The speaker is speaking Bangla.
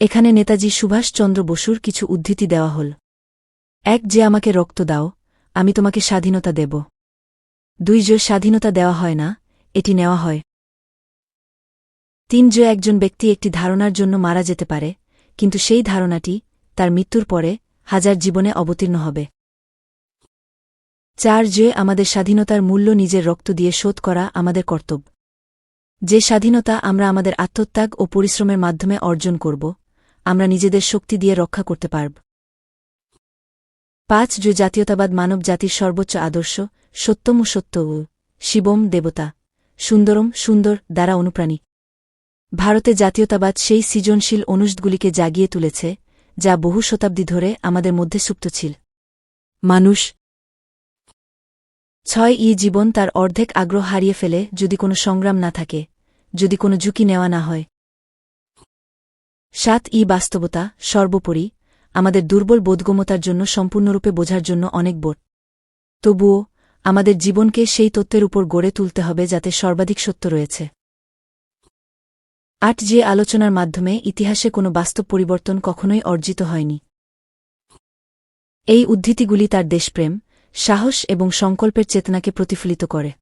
এখানে নেতাজি সুভাষচন্দ্র বসুর কিছু উদ্ধৃতি দেওয়া হল। এক, যে আমাকে রক্ত দাও, আমি তোমাকে স্বাধীনতা দেব। দুই, যে স্বাধীনতা দেওয়া হয় না, এটি নেওয়া হয়। তিন, যে একজন ব্যক্তি একটি ধারণার জন্য মারা যেতে পারে, কিন্তু সেই ধারণাটি তার মৃত্যুর পরে হাজার জীবনে অবতীর্ণ হবে। চার, যে আমাদের স্বাধীনতার মূল্য নিজের রক্ত দিয়ে শোধ করা আমাদের কর্তব্য। যে স্বাধীনতা আমরা আমাদের আত্মত্যাগ ও পরিশ্রমের মাধ্যমে অর্জন করব আমরা নিজেদের শক্তি দিয়ে রক্ষা করতে পারব। পাঁচ, যে জাতীয়তাবাদ মানব জাতির সর্বোচ্চ আদর্শ, সত্যম সত্য ও শিবম দেবতা, সুন্দরম সুন্দর দ্বারা অনুপ্রাণী। ভারতে জাতীয়তাবাদ সেই সৃজনশীল অনুষদগুলিকে জাগিয়ে তুলেছে, যা বহু শতাব্দী ধরে আমাদের মধ্যে সুপ্ত ছিল। মানুষ। ছয়, ই জীবন তার অর্ধেক আগ্রহ হারিয়ে ফেলে যদি কোনো সংগ্রাম না থাকে, যদি কোনো ঝুঁকি নেওয়া না হয়। সাত ই বাস্তবতা, সর্বোপরি, আমাদের দুর্বল বোধগম্যতার জন্য সম্পূর্ণরূপে বোঝার জন্য অনেক বোধ। তবুও, আমাদের জীবনকে সেই তত্ত্বের উপর গড়ে তুলতে হবে যাতে সর্বাধিক সত্য রয়েছে। আট যে আলোচনার মাধ্যমে ইতিহাসে কোনো বাস্তব পরিবর্তন কখনোই অর্জিত হয়নি। এই উদ্ধৃতিগুলি তার দেশপ্রেম, সাহস এবং সংকল্পের চেতনাকে প্রতিফলিত করে।